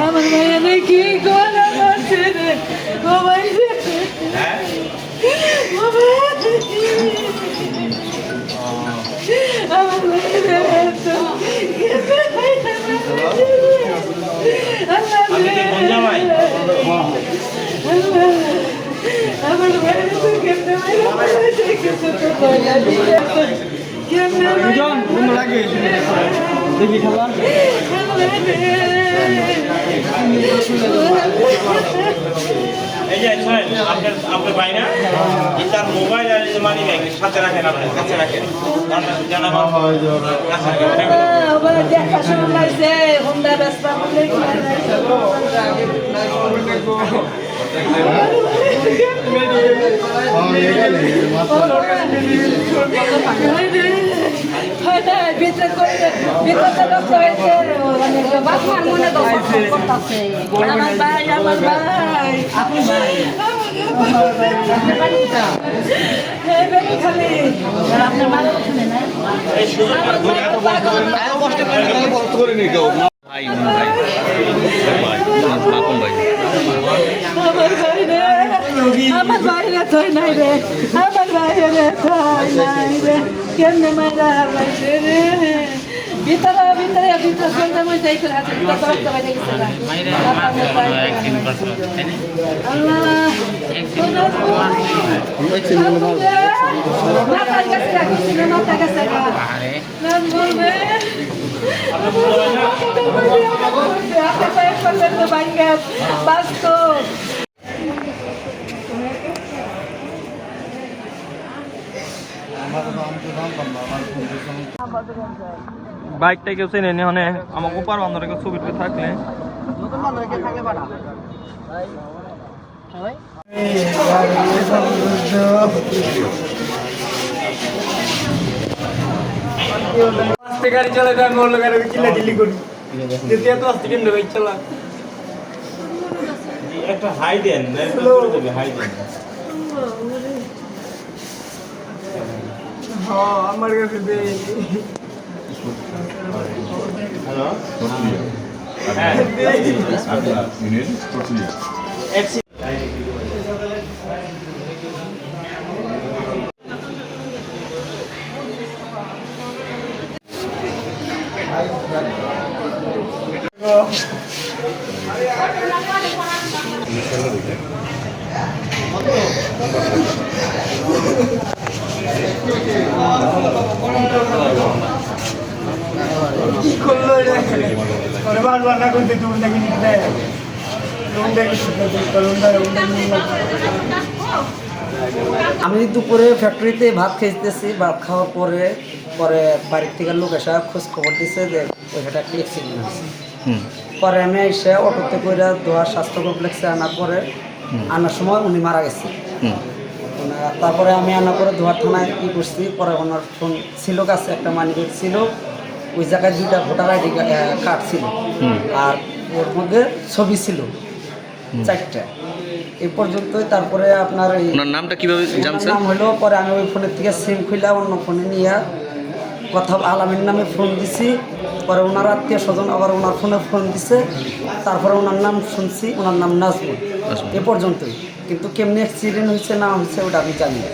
আমার মায়ের কি করে করছে রে ও ভাই আমার মায়ের তো? আমার মায়ের তো কেমনে দেখি খেলা এই যে আপনার আপনার ভাই না এই তার মোবাইল আর মানি ব্যাগ সাথে রাখেন আপনার, কাছে রাখেন। দেখা ভাই আমার বাইরে থই নাই রে আমার বাইরে থই নাই রে। কেমনে হারাইছে রে? ভিতরে ভিতরে ভিতরে সন্ধ্যা মই যাই করে হাতে ভিতরে তো বাইরে গেছে না মাথার কাছে না বলবে আপনি পায়ে করবেন তো ভাঙ্গা বাস্তব বাইকটা কেউ চেনে নি মানে আমাকে উপার বান্ধব কেউ ছবি থাকলে। একটা হাই দেন হাই দেন আমার কাছে হ্যালো হ্যাঁ এক কি আমি দুপুরে ফ্যাক্টরিতে ভাত খেতেছি ভাত খাওয়ার পরে পরে বাড়ির থেকে লোক এসে খোঁজ খবর দিছে যে ওইখানে একটা অ্যাক্সিডেন্ট হয়েছে। হুম। পরে আমি এসে অটোতে করে দোয়া স্বাস্থ্য কমপ্লেক্সে আনার পরে আনার সময় উনি মারা গেছে। তারপরে আমি আনার পরে দোয়ার থানায় কী করছি পরে ওনার ফোন ছিল কাছে একটা মানি ছিল। ওই জায়গায় দুইটা ভোটার আইডি কার্ড ছিল। আর ওর মধ্যে ছবি ছিল। চারটা। এ পর্যন্তই তারপরে আপনার এই নামটা কীভাবে জানছেন? নাম হলো পরে আমি ওই ফোনের থেকে সিম খুলে অন্য ফোনে নিয়ে কথা আলামের নামে ফোন দিছি। পরে ওনার আত্মীয় স্বজন আবার ওনার ফোনে ফোন দিছে। তারপরে ওনার নাম শুনছি ওনার নাম নাজমুল। নাজমুল। এ পর্যন্তই। কিন্তু কেমনি অ্যাক্সিডেন্ট হয়েছে না হয়েছে ওটা আমি জানি না।